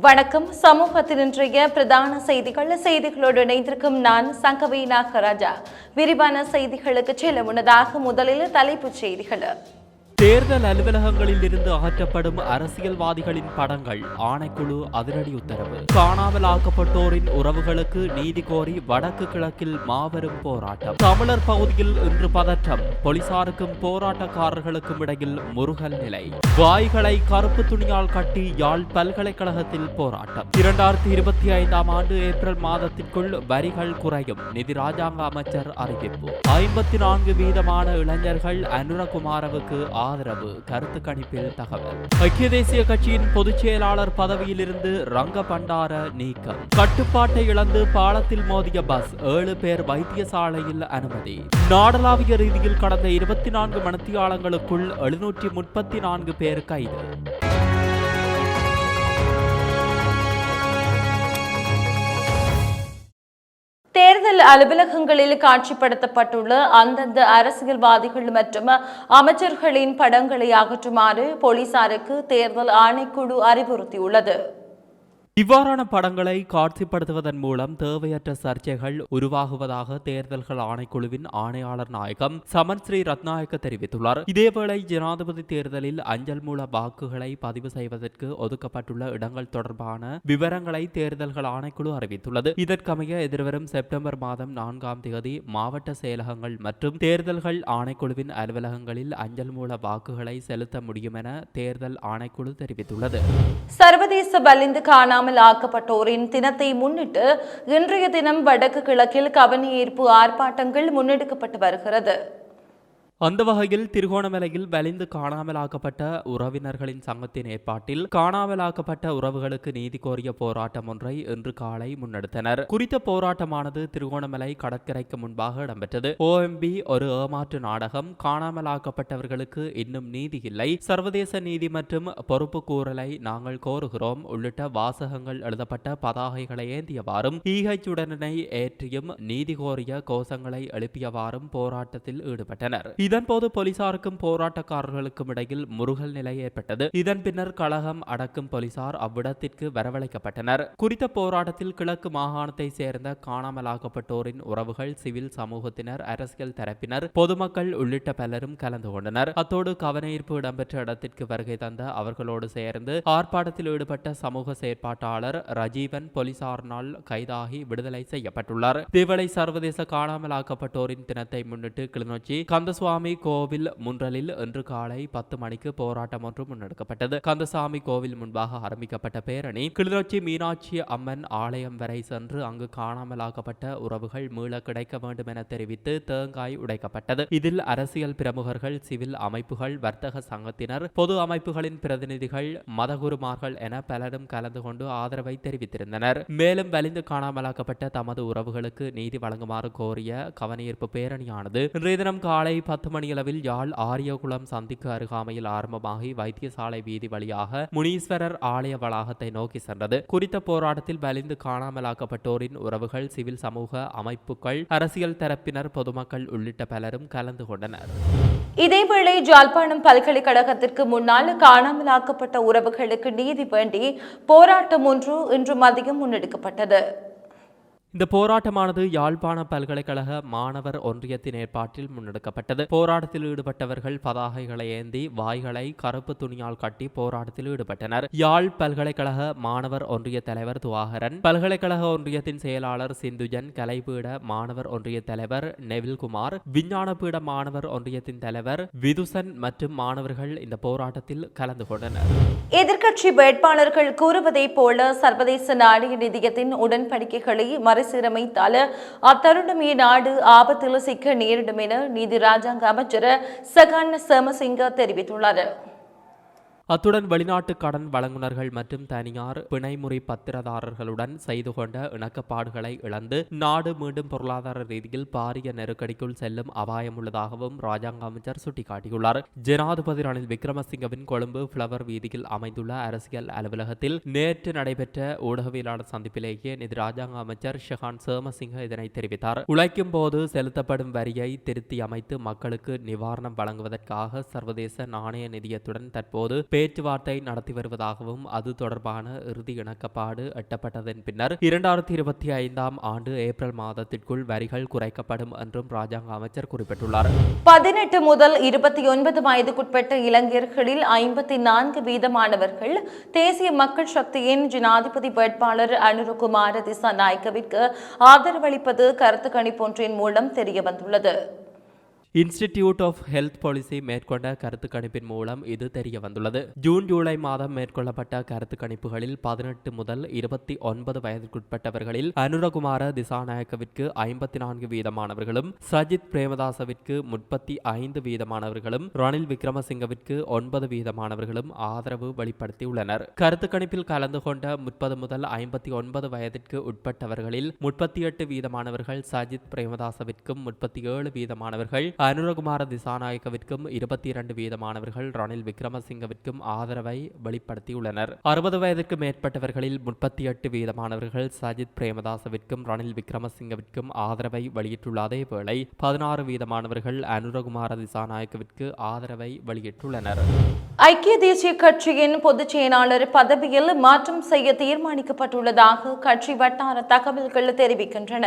வணக்கம். சமூகத்தின் இன்றைய பிரதான செய்திகள். செய்திகளோடு இணைந்திருக்கும் நான் சங்கவி நாகராஜா. விரிவான செய்திகளுக்கு செல்ல முன்னதாக முதலில் தலைப்புச் செய்திகள். தேர்தல் அலுவலகங்களில் இருந்து அகற்றப்படும் அரசியல்வாதிகளின் படங்கள் ஆணைக்குழு அதிரடி உத்தரவு. காணாமல் ஆக்கப்பட்டோரின் உறவுகளுக்கு நீதி கோரி வடக்கு கிழக்கில் மாபெரும் போராட்டம். தமிழர் பகுதியில் இன்று பதற்றம். போலீசாருக்கும் போராட்டக்காரர்களுக்கும் இடையில் முருகல் நிலை. வாய்களை கருப்பு துணியால் கட்டி யாழ் பல்கலைக்கழகத்தில் போராட்டம். இரண்டாயிரத்தி இருபத்தி ஐந்தாம் ஆண்டு ஏப்ரல் மாதத்திற்குள் வரிகள் குறையும் நிதி ராஜாங்க அமைச்சர் அறிவிப்பு. ஐம்பத்தி நான்கு வீதமான இளைஞர்கள் அனுரகுமாரவுக்கு ஆதரவு கருத்து கணிப்பில் தகவல். ஐக்கிய தேசிய கட்சியின் பொதுச் செயலாளர் பதவியிலிருந்து ரங்க பண்டார நீக்கம். கட்டுப்பாட்டை இழந்து பாலத்தில் மோதிய பஸ் ஏழு பேர் வைத்தியசாலையில் அனுமதி. நாடளாவிய ரீதியில் கடந்த இருபத்தி நான்கு மணித்தியாலங்களுக்குள் எழுநூற்றி முப்பத்தி நான்கு பேர் கைது. அலுவலகங்களில் காட்சிப்படுத்தப்பட்டுள்ள அந்தந்த அரசியல்வாதிகள் மற்றும் அமைச்சர்களின் படங்களை அகற்றுமாறு போலீசாருக்கு தேர்தல் ஆணைக்குழு அறிவுறுத்தியுள்ளது. இவ்வாறான படங்களை காட்சிப்படுத்துவதன் மூலம் தேவையற்ற சர்ச்சைகள் உருவாகுவதாக தேர்தல்கள் ஆணைக்குழுவின் ஆணையாளர் நாயகம் சமன் ஸ்ரீ ரத்நாயக்க தெரிவித்துள்ளார். இதேவேளை ஜனாதிபதி தேர்தலில் அஞ்சல் மூல வாக்குகளை பதிவு செய்வதற்கு ஒதுக்கப்பட்டுள்ள இடங்கள் தொடர்பான விவரங்களை தேர்தல்கள் ஆணைக்குழு அறிவித்துள்ளது. இதற்கமைய எதிர்வரும் செப்டம்பர் மாதம் நான்காம் தேதி மாவட்ட செயலகங்கள் மற்றும் தேர்தல்கள் ஆணைக்குழுவின் அலுவலகங்களில் அஞ்சல் மூல வாக்குகளை செலுத்த முடியும் என தேர்தல் ஆணைக்குழு தெரிவித்துள்ளது. சர்வதேச பலிந்து காணாமல் ஆக்கப்பட்டோரின் தினத்தை முன்னிட்டு இன்றைய தினம் வடக்கு கிழக்கில் கவனஈர்ப்பு ஆர்ப்பாட்டங்கள் முன்னெடுக்கப்பட்டு வருகிறது. அந்த வகையில் திருகோணமலையில் வலிந்து காணாமலாக்கப்பட்ட உறவினர்களின் சங்கத்தின் ஏற்பாட்டில் காணாமலாக்கப்பட்ட உறவுகளுக்கு நீதி கோரிய போராட்டம் ஒன்றை இன்று காலை முன்னெடுத்தனர். குறித்த போராட்டமானது திருகோணமலை கடற்கரைக்கு முன்பாக இடம்பெற்றது. ஓஎம்பி ஒரு ஏமாற்று நாடகம். காணாமலாக்கப்பட்டவர்களுக்கு இன்னும் நீதி இல்லை. சர்வதேச நீதி மற்றும் பொறுப்பு கூறலை நாங்கள் கோருகிறோம். உள்ளிட்ட வாசகங்கள் எழுதப்பட்ட பதாகைகளை ஏந்தியவாறும் ஈகைச்சுடனை ஏற்றியும் நீதி கோரிய கோஷங்களை எழுப்பியவாறும் போராட்டத்தில் ஈடுபட்டனர். இதன்போது போலீசாருக்கும் போராட்டக்காரர்களுக்கும் இடையில் முருகல் நிலை ஏற்பட்டது. இதன் பின்னர் கழகம் அடக்கும் போலீசார் அவ்விடத்திற்கு வரவழைக்கப்பட்டனர். குறித்த போராட்டத்தில் கிழக்கு மாகாணத்தை சேர்ந்த காணாமலாக்கப்பட்டோரின் உறவுகள் சிவில் சமூகத்தினர் அரசியல் தரப்பினர் பொதுமக்கள் உள்ளிட்ட பலரும் கலந்து கொண்டனர். அத்தோடு கவனஈர்ப்பு இடம்பெற்ற இடத்திற்கு வருகை தந்த அவர்களோடு சேர்ந்து ஆர்ப்பாட்டத்தில் ஈடுபட்ட சமூக செயற்பாட்டாளர் ரஜீவன் போலீசாரினால் கைதாகி விடுதலை செய்யப்பட்டுள்ளார். இதேவேளை சர்வதேச காணாமலாக்கப்பட்டோரின் தினத்தை முன்னிட்டு கிளிநொச்சி கந்தசுவாமி கோவில் முன்றலில் இன்று காலை பத்து மணிக்கு போராட்டம் ஒன்று முன்னெடுக்கப்பட்டது. கந்தசாமி கோவில் முன்பாக ஆரம்பிக்கப்பட்ட பேரணி கிளிநொச்சி மீனாட்சி அம்மன் ஆலயம் வரை சென்று அங்கு காணாமலாக்கப்பட்ட உறவுகள் மீள கிடைக்க வேண்டும் என தெரிவித்து தேங்காய் உடைக்கப்பட்டது. இதில் அரசியல் பிரமுகர்கள் சிவில் அமைப்புகள் வர்த்தக சங்கத்தினர் பொது அமைப்புகளின் பிரதிநிதிகள் மதகுருமார்கள் என பலரும் கலந்து கொண்டு ஆதரவை தெரிவித்திருந்தனர். மேலும் வலிந்து காணாமலாக்கப்பட்ட தமது உறவுகளுக்கு நீதி வழங்குமாறு கோரிய கவனஈர்ப்பு பேரணியானது இன்றைய தினம் காலை பத்து பத்து மணியளவில் யாழ் ஆரியகுளம் சந்திக்கு அருகாமையில் ஆரம்பமாகி வைத்தியசாலை வீதி வழியாக முனீஸ்வரர் ஆலய வளாகத்தை நோக்கி சென்றது. குறித்த போராட்டத்தில் வலிந்து காணாமலாக்கப்பட்டோரின் உறவுகள் சிவில் சமூக அமைப்புகள் அரசியல் தரப்பினர் பொதுமக்கள் உள்ளிட்ட பலரும் கலந்து கொண்டனர். இதேவேளை ஜாழ்ப்பாணம் பல்கலைக்கழகத்திற்கு முன்னால் காணாமலாக்கப்பட்ட உறவுகளுக்கு நீதி வேண்டி போராட்டம் ஒன்று இன்று மதியம் முன்னெடுக்கப்பட்டது. இந்த போராட்டமானது யாழ்ப்பாண பல்கலைக்கழக மாணவர் ஒன்றியத்தின் ஏற்பாட்டில் முன்னெடுக்கப்பட்டது. போராட்டத்தில் ஈடுபட்டவர்கள் பதாகைகளை ஏந்தி வாய்களை கருப்பு துணியால் கட்டி போராட்டத்தில் ஈடுபட்டனர். யாழ் பல்கலைக்கழக மாணவர் ஒன்றிய தலைவர் துவாகரன் பல்கலைக்கழக ஒன்றியத்தின் செயலாளர் சிந்துஜன் கலைபீட மாணவர் ஒன்றிய தலைவர் நெவில்குமார் விஞ்ஞானபீட மாணவர் ஒன்றியத்தின் தலைவர் விதுசன் மற்றும் மாணவர்கள் இந்த போராட்டத்தில் கலந்து கொண்டனர். எதிர்க்கட்சி வேட்பாளர்கள் கூறுவதைப் போல சர்வதேச நாணய நிதியத்தின் உடன்படிக்கைகளை மறுசீரமைத்தால் அத்தருணமே நாடு ஆபத்தில் சிக்க நேரிடும் என நீதி ராஜாங்க அமைச்சர் சகான் சமசிங்க தெரிவித்துள்ளார். அத்துடன் வெளிநாட்டு கடன் வழங்குனர்கள் மற்றும் தனியார் பிணைமுறை பத்திரதாரர்களுடன் செய்து கொண்ட இணக்கப்பாடுகளை இழந்து நாடு மீண்டும் பொருளாதார ரீதியில் பாரிய நெருக்கடிக்குள் செல்லும் அபாயம் உள்ளதாகவும் ராஜாங்க அமைச்சர் சுட்டிக்காட்டியுள்ளார். ஜனாதிபதி ரணில் விக்ரமசிங்கவின் கொழும்பு பிளவர் வீதியில் அமைந்துள்ள அரசியல் அலுவலகத்தில் நேற்று நடைபெற்ற ஊடகவியலாளர் சந்திப்பிலேயே நிதி ராஜாங்க அமைச்சர் ஷெஹான் சேமசிங்க இதனை தெரிவித்தார். உழைக்கும் போது செலுத்தப்படும் வரியை திருத்தி அமைத்து மக்களுக்கு நிவாரணம் வழங்குவதற்காக சர்வதேச நாணய நிதியத்துடன் தற்போது பேச்சுவார்த்தை நடத்தி வருவதாகவும் அது தொடர்பான இறுதி இணக்கப்பாடு எட்டப்பட்டதன் பின்னர் இரண்டாயிரத்தி இருபத்தி ஐந்தாம் ஆண்டு ஏப்ரல் மாதத்திற்குள் வரிகள் குறைக்கப்படும் என்றும் ராஜாங்க அமைச்சர் குறிப்பிட்டுள்ளார். பதினெட்டு முதல் இருபத்தி ஒன்பது வயதுக்குட்பட்ட இளைஞர்களில் ஐம்பத்தி நான்கு வீதமானவர்கள் தேசிய மக்கள் சக்தியின் ஜனாதிபதி வேட்பாளர் அனுரகுமார திசாநாயக்கவிற்கு ஆதரவளிப்பது கருத்து கணிப்பொன்றின் மூலம் தெரியவந்துள்ளது. இன்ஸ்டிடியூட் ஆஃப் ஹெல்த் பாலிசி மேற்கொண்ட கருத்து கணிப்பின் மூலம் இது தெரிய வந்துள்ளது ஜூன் ஜூலை மாதம் மேற்கொள்ளப்பட்ட கருத்து கணிப்புகளில் பதினெட்டு முதல் இருபத்தி ஒன்பது வயதிற்குட்பட்டவர்களில் அனுரகுமார திசாநாயக்கவிற்கு ஐம்பத்தி நான்கு வீதமானவர்களும் சஜித் பிரேமதாசவிற்கு முப்பத்தி ஐந்து வீதமானவர்களும் ரணில் விக்ரமசிங்கவிற்கு ஒன்பது வீதமானவர்களும் ஆதரவு வெளிப்படுத்தியுள்ளனர். கருத்து கணிப்பில் கலந்து கொண்ட முப்பது முதல் ஐம்பத்தி ஒன்பது வயதிற்கு உட்பட்டவர்களில் முப்பத்தி எட்டு வீதமானவர்கள் சஜித் பிரேமதாசவிற்கும் முப்பத்தி ஏழு வீதமானவர்கள் அனுரகுமார திசாநாயக்கவிற்கும் இருபத்தி இரண்டு வீதமானவர்கள் ரணில் விக்ரமசிங்கவிற்கும் ஆதரவை வெளிப்படுத்தியுள்ளனர். அறுபது வயதுக்கு மேற்பட்டவர்களில் முப்பத்தி எட்டு வீதமானவர்கள் சஜித் பிரேமதாசவிற்கும் ரணில் விக்ரமசிங்கவிற்கும் ஆதரவை வெளியிட்டுள்ள அதே வேளை பதினாறு வீதமானவர்கள் அனுரகுமார திசாநாயக்கவிற்கு ஆதரவை வெளியிட்டுள்ளனர். ஐக்கிய தேசிய கட்சியின் பொதுச் செயலாளர் பதவியில் மாற்றம் செய்ய தீர்மானிக்கப்பட்டுள்ளதாக கட்சி வட்டார தகவல்கள் தெரிவிக்கின்றன.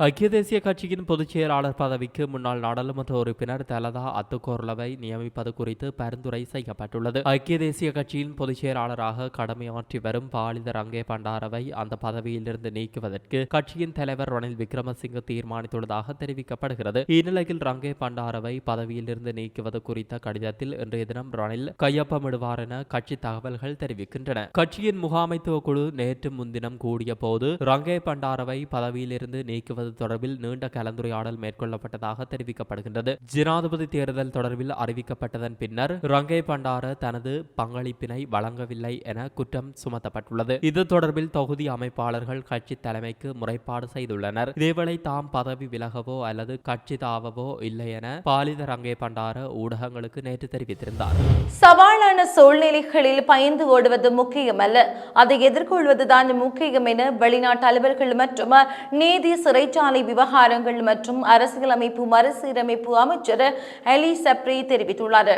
ஐக்கிய தேசிய கட்சியின் பொதுச் செயலாளர் பதவிக்கு முன்னாள் நாடாளுமன்ற உறுப்பினர் தலதா அத்துக்கோர்லவை நியமிப்பது குறித்து பரிந்துரை செய்யப்பட்டுள்ளது. ஐக்கிய தேசிய கட்சியின் பொதுச் செயலாளராக கடமையாற்றி வரும் பாலித ரங்கே பண்டாரவை அந்த பதவியிலிருந்து நீக்குவதற்கு கட்சியின் தலைவர் ரணில் விக்ரமசிங்க தீர்மானித்துள்ளதாக தெரிவிக்கப்படுகிறது. இந்நிலையில் ரங்கே பண்டாரவை பதவியிலிருந்து நீக்குவது குறித்த கடிதத்தில் இன்றைய தினம் ரணில் கையொப்பமிடுவார் என கட்சி தகவல்கள் தெரிவிக்கின்றன. கட்சியின் முகாமைத்துவ குழு நேற்று முன்தினம் கூடிய போது ரங்கே பண்டாரவை பதவியிலிருந்து நீக்குவது தொடர்பில் நீண்ட கலந்துரையாடல் மேற்கொள்ளப்பட்டதாக தெரிவிக்கப்படுகின்றது. ஜனாதிபதி தேர்தல் தொடர்பில் அறிவிக்கப்பட்டதன் பின்னர் ரங்கே பண்டார தனது பங்களிப்பினை வழங்கவில்லை என குற்றம் சுமத்தப்பட்டுள்ளது. இது தொடர்பில் தொகுதி அமைப்பாளர்கள் கட்சி தலைமைக்கு முறைப்பாடு செய்துள்ளனர். இதேவேளை தாம் பதவி விலகவோ அல்லது கட்சி தாவவோ இல்லை என பாலித ரங்கே பண்டார ஊடகங்களுக்கு நேற்று தெரிவித்திருந்தார். சவாலான சூழ்நிலைகளில் பயந்து ஓடுவது முக்கியமல்ல. அதை எதிர்கொள்வதுதான் முக்கியம் என வெளிநாட்டு அலுவல்கள் மற்றும் நீதி சிறை தொழிற்சாலை விவகாரங்கள் மற்றும் அரசியலமைப்பு மறுசீரமைப்பு அமைச்சர் அலி சப்ரி தெரிவித்துள்ளார்.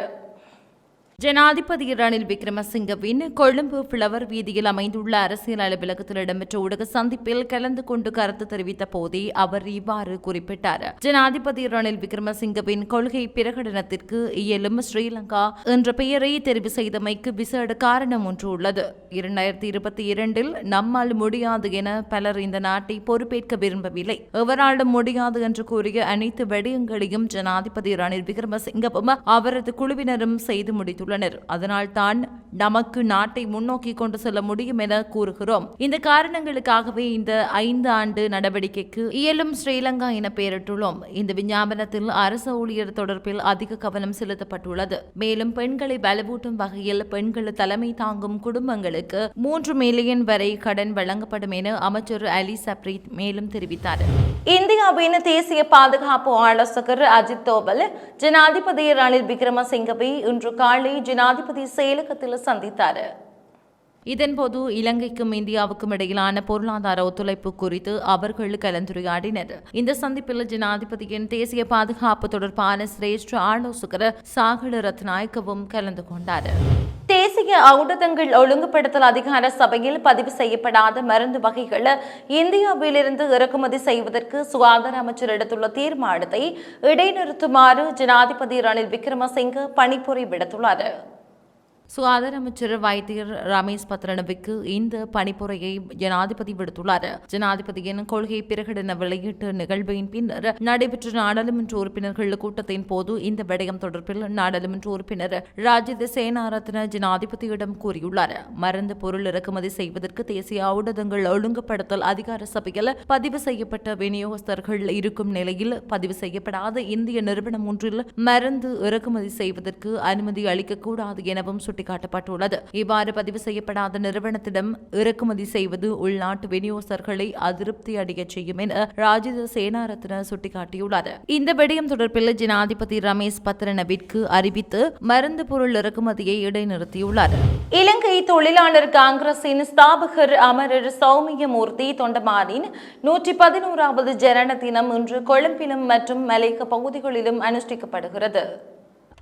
ஜனாதிபதி ரணில் விக்ரமசிங்கவின் கொழும்பு பிளவர் வீதியில் அமைந்துள்ள அரசியல் அலுவலகத்தில் இடம்பெற்ற ஊடக சந்திப்பில் கலந்து கொண்டு கருத்து தெரிவித்த போதே அவர் இவ்வாறு குறிப்பிட்டார். ஜனாதிபதி ரணில் விக்ரமசிங்கவின் கொள்கை பிரகடனத்திற்கு இயலும் ஸ்ரீலங்கா என்ற பெயரை தெரிவு செய்தமைக்கு விசேட காரணம் ஒன்று உள்ளது. இரண்டாயிரத்தி இருபத்தி இரண்டில் நம்மால் முடியாது என பலர் இந்த நாட்டை பொறுப்பேற்க விரும்பவில்லை. எவராலும் முடியாது என்று கூறிய அனைத்து விடயங்களையும் ஜனாதிபதி ரணில் விக்ரமசிங்கவும் அவரது குழுவினரும் செய்து முடித்துள்ளனர். அதனால் தான் நமக்கு நாட்டை முன்னோக்கி கொண்டு செல்ல முடியும் என கூறுகிறோம். இந்த காரணங்களுக்காகவே இந்த ஐந்து ஆண்டு நடவடிக்கைக்கு இயலும் ஸ்ரீலங்கா என பெயரிட்டுள்ளோம். இந்த விஞ்ஞாபனத்தில் அரசு ஊழியர் தொடர்பில் அதிக கவனம் செலுத்தப்பட்டுள்ளது. மேலும் பெண்களை பலவூட்டும் வகையில் பெண்கள் தலைமை தாங்கும் குடும்பங்களுக்கு மூன்று மில்லியன் வரை கடன் வழங்கப்படும் என அமைச்சர் அலி சப்ரீத் மேலும் தெரிவித்தார். இந்தியாவின் தேசிய பாதுகாப்பு ஆலோசகர் அஜித் தோவல் ஜனாதிபதி ரணில் விக்ரமசிங்கவை இன்று காலை ஜனாதிபதி செயலகத்தில் சந்தித்தார். இதன்போது இலங்கைக்கும் இந்தியாவுக்கும் இடையிலான பொருளாதார ஒத்துழைப்பு குறித்து அவர்கள் கலந்துரையாடினர். இந்த சந்திப்பில் ஜனாதிபதியின் தேசிய பாதுகாப்பு தொடர்பான சிரேஷ்ட ஆலோசகர் சாகல ரத்நாயக்கவும் கலந்து கொண்டார். இந்திய ஊடகங்கள் ஒழுங்குபடுத்தல் அதிகார சபையில் பதிவு செய்யப்படாத மருந்து வகைகள் இந்தியாவிலிருந்து இறக்குமதி செய்வதற்கு சுகாதார அமைச்சர் எடுத்துள்ள தீர்மானத்தை இடைநிறுத்துமாறு ஜனாதிபதி ரணில் விக்ரமசிங்க பணிப்புரை விடுத்துள்ளார். சுகாதார அமைச்சர் வைத்தியர் ரமேஷ் பத்ரனவுக்கு இந்த பணிப்புரையை ஜனாதிபதி விடுத்துள்ளார். ஜனாதிபதியின் கொள்கை பிரகடன வெளியீட்டு நிகழ்வின் பின்னர் நடைபெற்ற நாடாளுமன்ற உறுப்பினர்கள் கூட்டத்தின் போது இந்த விடயம் தொடர்பில் நாடாளுமன்ற உறுப்பினர் ராஜித சேனாரத்ன ஜனாதிபதியிடம் கூறியுள்ளார். மருந்து பொருள் இறக்குமதி செய்வதற்கு தேசிய ஊடகங்கள் ஒழுங்குபடுத்தல் அதிகார சபையில் பதிவு செய்யப்பட்ட விநியோகஸ்தர்கள் இருக்கும் நிலையில் பதிவு செய்யப்படாத இந்திய நிறுவனம் ஒன்றில் மருந்து இறக்குமதி செய்வதற்கு அனுமதி அளிக்கக்கூடாது எனவும் சுட்டிக்காட்டப்பட்டுள்ளது. இவ்வாறு பதிவு செய்யப்படாத நிறுவனத்திடம் இறக்குமதி செய்வது உள்நாட்டு விநியோகஸ்தர்களை அதிருப்தி அடைய செய்யும் என ராஜித சேனாரத்ன சுட்டிக்காட்டியுள்ளார் இந்த விடயம் தொடர்பில் ஜனாதிபதி ரமேஷ் பத்ரனவிற்கு அறிவித்து மருந்து பொருள் இறக்குமதியை இடைநிறுத்தியுள்ளார். இலங்கை தொழிலாளர் காங்கிரசின் ஸ்தாபகர் அமரர் சௌமியமூர்த்தி தொண்டமானின் நூற்றி பதினோராவது ஜனன தினம் இன்று கொழும்பிலும் மற்றும் மலைக்க பகுதிகளிலும் அனுஷ்டிக்கப்படுகிறது.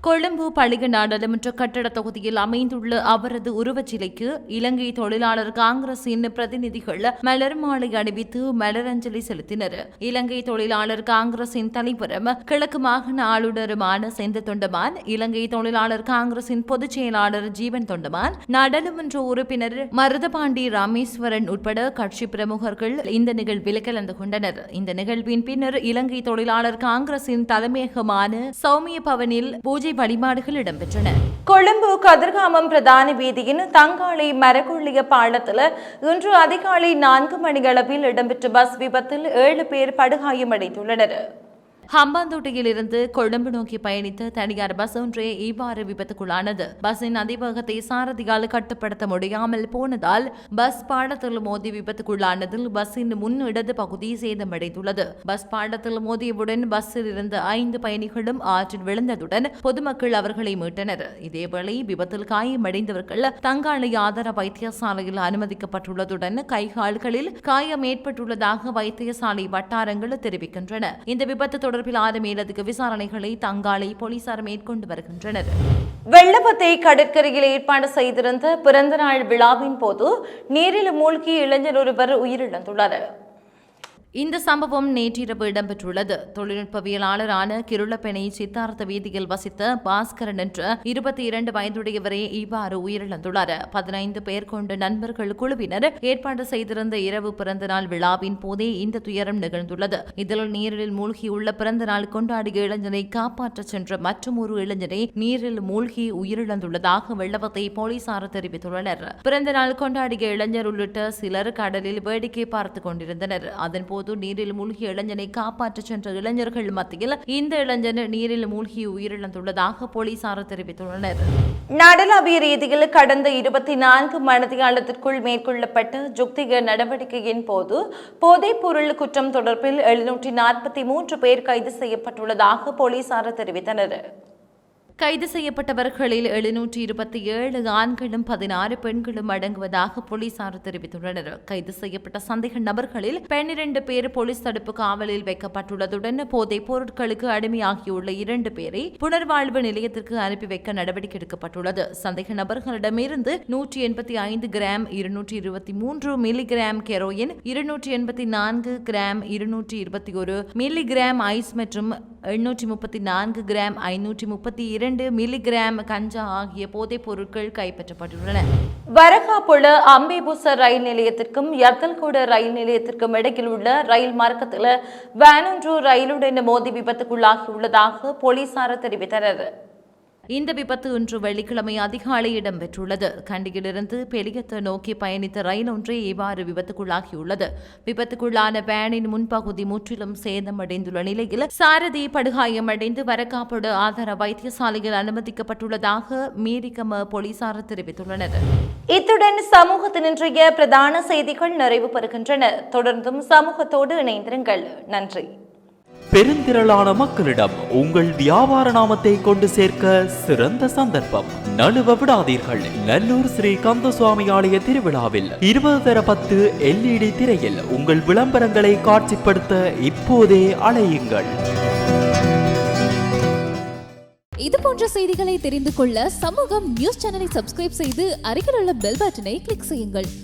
கொழும்பு பழிக நாடாளுமன்ற கட்டட தொகுதியில் அமைந்துள்ள அவரது உருவச்சிலைக்கு இலங்கை தொழிலாளர் காங்கிரசின் பிரதிநிதிகள் மலர் மாலை அணிவித்து மலரஞ்சலி செலுத்தினர். இலங்கை தொழிலாளர் காங்கிரசின் தலைவரும் கிழக்கு மாகாண ஆளுநருமான செந்த தொண்டமான் இலங்கை தொழிலாளர் காங்கிரசின் பொதுச் செயலாளர் ஜீவன் தொண்டமான் நாடாளுமன்ற உறுப்பினர் மருதபாண்டி ராமேஸ்வரன் உட்பட கட்சி பிரமுகர்கள் இந்த நிகழ்வில் கலந்து கொண்டனர். இந்த நிகழ்வின் பின்னர் இலங்கை தொழிலாளர் காங்கிரசின் தலைமையகமான சௌமிய பவனில் பூஜை வழிபாடுகள் இடம்பெற்றன. கொழும்பு கதிர்காமம் பிரதான வீதியின் தங்காளி மரக்குள்ளிய பாலத்தில் இன்று அதிகாலை நான்கு மணியளவில் இடம்பெற்ற பஸ் விபத்தில் ஏழு பேர் படுகாயமடைந்துள்ளனர். ஹம்பாந்தோட்டையில் இருந்து கொழும்பு நோக்கி பயணித்த தனியார் பஸ் ஒன்றே இவ்வாறு விபத்துக்குள்ளானது. பஸ்ஸின் அதிவேகத்தை சாரதியால் கட்டுப்படுத்த முடியாமல் போனதால் பஸ் பாடத்தில் மோதி விபத்துக்குள்ளானதில் பஸ்ஸின் முன் இடது பகுதி சேதமடைந்துள்ளது. பஸ் பாடத்தில் மோதியவுடன் பஸ்ஸில் இருந்த ஐந்து பயணிகளும் ஆற்றில் விழுந்ததுடன் பொதுமக்கள் அவர்களை மீட்டனர். இதேவேளை விபத்தில் காயமடைந்தவர்கள் தங்காளி ஆதார வைத்தியசாலையில் அனுமதிக்கப்பட்டுள்ளதுடன் கைகால்களில் காயம் ஏற்பட்டுள்ளதாக வைத்தியசாலை வட்டாரங்கள் தெரிவிக்கின்றன. இந்த விபத்து தொடர்பிலான மேலதிக விசாரணைகளை தங்காளை போலீசார் மேற்கொண்டு வருகின்றனர். வெள்ளப்பத்தை கடற்கரையில் ஏற்பாடு செய்திருந்த பிறந்தநாள் விழாவின் போது நீரில் மூழ்கி இளைஞர் ஒருவர் உயிரிழந்துள்ளார். இந்த சம்பவம் நேற்றிரவு இடம்பெற்றுள்ளது. தொழில்நுட்பவியலாளரான கிருளப்பெணை சித்தார்த்த வீதியில் வசித்த பாஸ்கரன் என்ற இருபத்தி இரண்டு வயதுடையவரே இவ்வாறு உயிரிழந்துள்ளார். பதினைந்து பேர் கொண்ட நண்பர்கள் குழுவினர் ஏற்பாடு செய்திருந்த இரவு பிறந்தநாள் விழாவின் போதே இந்த துயரம் நிகழ்ந்துள்ளது. இதில் நீரில் மூழ்கியுள்ள பிறந்தநாள் கொண்டாடிய இளைஞனை காப்பாற்ற சென்ற மற்றும் ஒரு இளைஞனை நீரில் மூழ்கி உயிரிழந்துள்ளதாக வெள்ளவத்தை போலீசார் தெரிவித்துள்ளனர். பிறந்தநாள் கொண்டாடிய இளைஞர் உள்ளிட்ட சிலர் கடலில் வேடிக்கை பார்த்துக் கொண்டிருந்தனர். அதன்போது போது நீரில் மூழ்கிய இளைஞனை காப்பாற்ற சென்ற இளைஞர்கள் மத்தியில் இந்த இளைஞன் நீரில் மூழ்கி உயிரிழந்துள்ளதாக போலீசார் தெரிவித்துள்ளனர். நாடளாவிய ரீதியில் கடந்த இருபத்தி நான்கு மணித்தியாலத்திற்குள் மேற்கொள்ளப்பட்ட ஜுக்திக நடவடிக்கையின் போது போதைப் பொருள் குற்றம் தொடர்பில் எழுநூற்றி நாற்பத்தி மூன்று பேர் கைது செய்யப்பட்டுள்ளதாக போலீசார் தெரிவித்தனர். கைது செய்யப்பட்டவர்களில் எழுநூற்றி இருபத்தி ஏழு ஆண்களும் பதினாறு பெண்களும் அடங்குவதாக போலீசார் தெரிவித்துள்ளனர். கைது செய்யப்பட்ட சந்தேக நபர்களில் பன்னிரண்டு பேர் போலீஸ் தடுப்பு காவலில் வைக்கப்பட்டுள்ளதுடன் போதைப் பொருட்களுக்கு அடிமையாகியுள்ள இரண்டு பேரை புனர்வாழ்வு நிலையத்திற்கு அனுப்பி வைக்க நடவடிக்கை எடுக்கப்பட்டுள்ளது. சந்தேக நபர்களிடமிருந்து நூற்றி எண்பத்தி ஐந்து கிராம் இருநூற்றி இருபத்தி மூன்று மில்லிகிராம் கெரோயின் இருநூற்றி எண்பத்தி நான்கு கிராம் இருநூற்றி இருபத்தி ஒரு மில்லிகிராம் ஐஸ் மற்றும் எண்ணூற்றி முப்பத்தி நான்கு கிராம் ஐநூற்றி முப்பத்தி இரண்டு மில்லிகிராம் கஞ்சா ஆகிய போதைப் பொருட்கள் கைப்பற்றப்பட்டுள்ளன. வரகாப்புல அம்பேபுசர் ரயில் நிலையத்திற்கும் யத்தல்கூட ரயில் நிலையத்திற்கும் இடையில் உள்ள ரயில் மார்க்கத்தில் வேனொன்று ரயிலுடன் மோதி விபத்துக்குள்ளாகியுள்ளதாக போலீசார் தெரிவித்தனர். இந்த விபத்து இன்று வெள்ளிக்கிழமை அதிகாலை இடம்பெற்றுள்ளது. கண்டியிலிருந்து பெலியத்தை நோக்கி பயணித்த ரயில் ஒன்றே இவ்வாறு விபத்துக்குள்ளாகியுள்ளது. விபத்துக்குள்ளான வேனின் முன்பகுதி முற்றிலும் சேதமடைந்துள்ள நிலையில் சாரதி படுகாயமடைந்து வரக்காப்படு ஆதார வைத்தியசாலையில் அனுமதிக்கப்பட்டுள்ளதாக மீரிகம போலீசார் தெரிவித்துள்ளனர். இத்துடன் சமூகத்தின் இன்றைய பிரதான செய்திகள் நிறைவு பெறுகின்றன தொடர்ந்தும் சமூகத்தோடு இணைந்திருங்கள். நன்றி. பெருந்திரளான மக்களிடம் உங்கள் வியாபார நாமத்தை கொண்டு சேர்க்க சிறந்த சந்தர்ப்பம். நழுவ விடாதீர்கள். நல்லூர் ஸ்ரீ கந்தசுவாமி ஆலய திருவிழாவில் இருபது தர பத்து எல்இடி திரையில் உங்கள் விளம்பரங்களை காட்சிப்படுத்த இப்போதே அலையுங்கள். இது போன்ற செய்திகளை தெரிந்து கொள்ள சமூகம் நியூஸ் சேனலை சப்ஸ்கிரைப் செய்து அருகில் உள்ள பெல் பட்டனை கிளிக் செய்யுங்கள்.